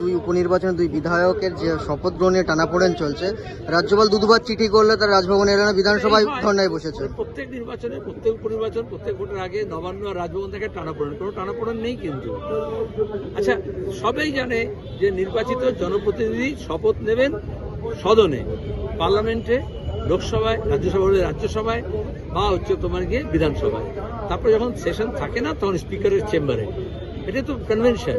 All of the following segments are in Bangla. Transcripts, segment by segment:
দুই উপনির্বাচনে দুই বিধায়কের যে শপথ গ্রহণে টানাপোড়েন চলছে, রাজ্যপাল দুদুবার চিঠি করলে তার রাজভবনে এলেন বিধানসভায় ধর্নায় বসেছে। প্রত্যেক নির্বাচনে, প্রত্যেক উপনির্বাচন, প্রত্যেক ভোটের আগে নবান্ন আর রাজভবন থেকে টানাপোড়েন, কোনো টানাপোড়েন নেই কিন্তু। আচ্ছা সবাই জানে যে নির্বাচিত জনপ্রতিনিধি শপথ নেবেন সদনে, পার্লামেন্টে, লোকসভায় রাজ্যসভা রাজ্যসভায় বা হচ্ছে তোমার গিয়ে বিধানসভায়। তারপরে যখন সেশন থাকে না, তখন স্পিকারের চেম্বারে। এটা তো কনভেনশন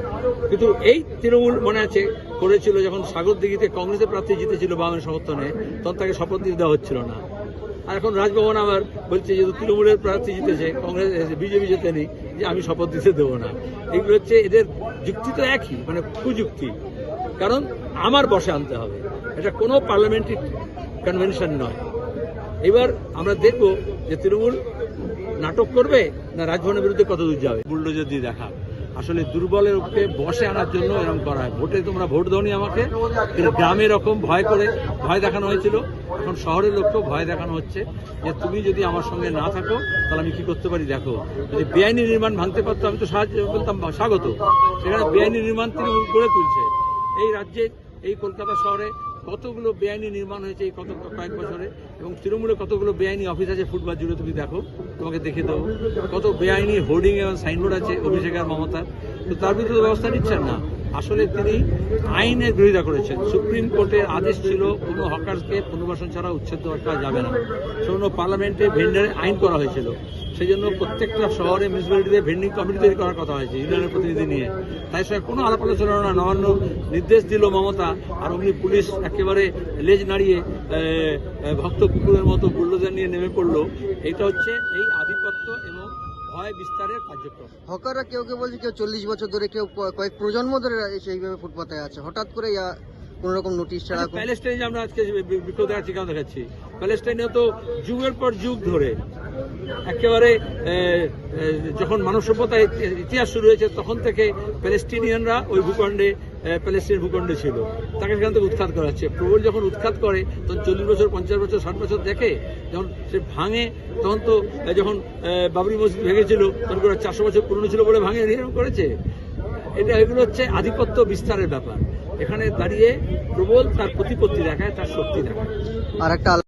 কিন্তু এই তৃণমূল মনে আছে, করেছিল যখন সাগর দিঘিতে কংগ্রেসের প্রার্থী জিতেছিল বামের সমর্থনে, তখন তাকে শপথ দিতে দেওয়া হচ্ছিল না। আর এখন রাজভবন আবার বলছে যেহেতু তৃণমূলের প্রার্থী জিতেছে, কংগ্রেস, বিজেপি জেতেনি যে আমি শপথ দিতে দেবো না। এগুলো হচ্ছে এদের যুক্তি তো একই মানে কুযুক্তি। কারণ আমার বসে আনতে হবে। এটা কোনো পার্লামেন্টারি কনভেনশন নয়। এবার আমরা দেখব যে তৃণমূল নাটক করবে না রাজভবনের বিরুদ্ধে কত দূর যাবে। বুল্ডোজার দিয়ে দেখা আসলে দুর্বলের উপরে বসে আনার জন্য এরকম করা হয়। ভোটে তোমরা ভোট দাওনি আমাকে গ্রামে এরকম ভয় করে, ভয় দেখানো হয়েছিল। এখন শহরের লোককেও ভয় দেখানো হচ্ছে যে তুমি যদি আমার সঙ্গে না থাকো, তাহলে আমি কি করতে পারি? দেখো, যদি বেআইনি নির্মাণ ভাঙতে পারতো, আমি তো সাহায্য বলতাম স্বাগত। সেখানে বেআইনি নির্মাণ তিনি গড়ে তুলছে। এই রাজ্যে, এই কলকাতা শহরে কতগুলো বেআইনি নির্মাণ হয়েছে এই কত কয়েক বছরে এবং তৃণমূলে কতগুলো বেআইনি অফিস আছে ফুটবল জুড়ে তুমি দেখো, তোমাকে দেখে দেবো। কত বেআইনি হোর্ডিং এবং সাইনবোর্ড আছে অভিষেক আর মমতার। তো তার বিরুদ্ধে ব্যবস্থা নিচ্ছেন না। আসলে তিনি আইনের বিরোধিতা করেছেন। সুপ্রিম কোর্টের আদেশ ছিল, কোনো হকারকে পুনর্বাসন ছাড়া উচ্ছেদ করা যাবে না। সেজন্য পার্লামেন্টে ভেন্ডারে আইন করা হয়েছিল। সেই জন্য প্রত্যেকটা শহরে মিউনিসিপ্যালিটিতে ভেন্ডিং কমিটি তৈরি করার কথা হয়েছে ইউনিয়নের প্রতিনিধি নিয়ে। তাই সঙ্গে কোনো আলাপ আলোচনা না নবান্ন নির্দেশ দিল মমতা আর অমনি পুলিশ একেবারে লেজ নাড়িয়ে ভক্ত কুকুরের মতো বুল্ডোজার নিয়ে নেমে পড়ল। এটা হচ্ছে এই আধিপত্য এবং ভয় বিস্তারের কার্যক্রম। হকাররা কেউ কেউ বলছে কেউ চল্লিশ বছর ধরে কেউ কয়েক প্রজন্ম ধরে সেইভাবে ফুটপাতে আছে। হঠাৎ করে কোন রকম নোটিশ ছাড়া আচ্ছা, প্যালেস্টাইনে আমরা আজকে বিক্ষোভ দেখাচ্ছি কেন দেখাচ্ছি প্যালেস্টাইনেও তো যুগের পর যুগ ধরে একেবারে যখন মানব সভ্যতার ইতি- ইতিহাস শুরু হয়েছে, তখন থেকে প্যালেস্টিনিয়ানরা ওই ভূখণ্ডে প্যালেস্টিন ভূখণ্ডে ছিল। তাকে সেখান থেকে উৎখাত করা হচ্ছে। প্রবল যখন উৎখাত করে, তখন চল্লিশ বছর, পঞ্চাশ বছর, ষাট বছর দেখে, যখন সে ভাঙে, তখন তো যখন বাবরি মসজিদ ভেঙেছিল, তখন করে চারশো বছর পুরনো ছিল বলে ভাঙে, এরকম করেছে। এটা এগুলো হচ্ছে আধিপত্য বিস্তারের ব্যাপার। এখানে দাঁড়িয়ে প্রবল তার প্রতিপত্তি দেখায়, তার শক্তি দেখায়। আর একটা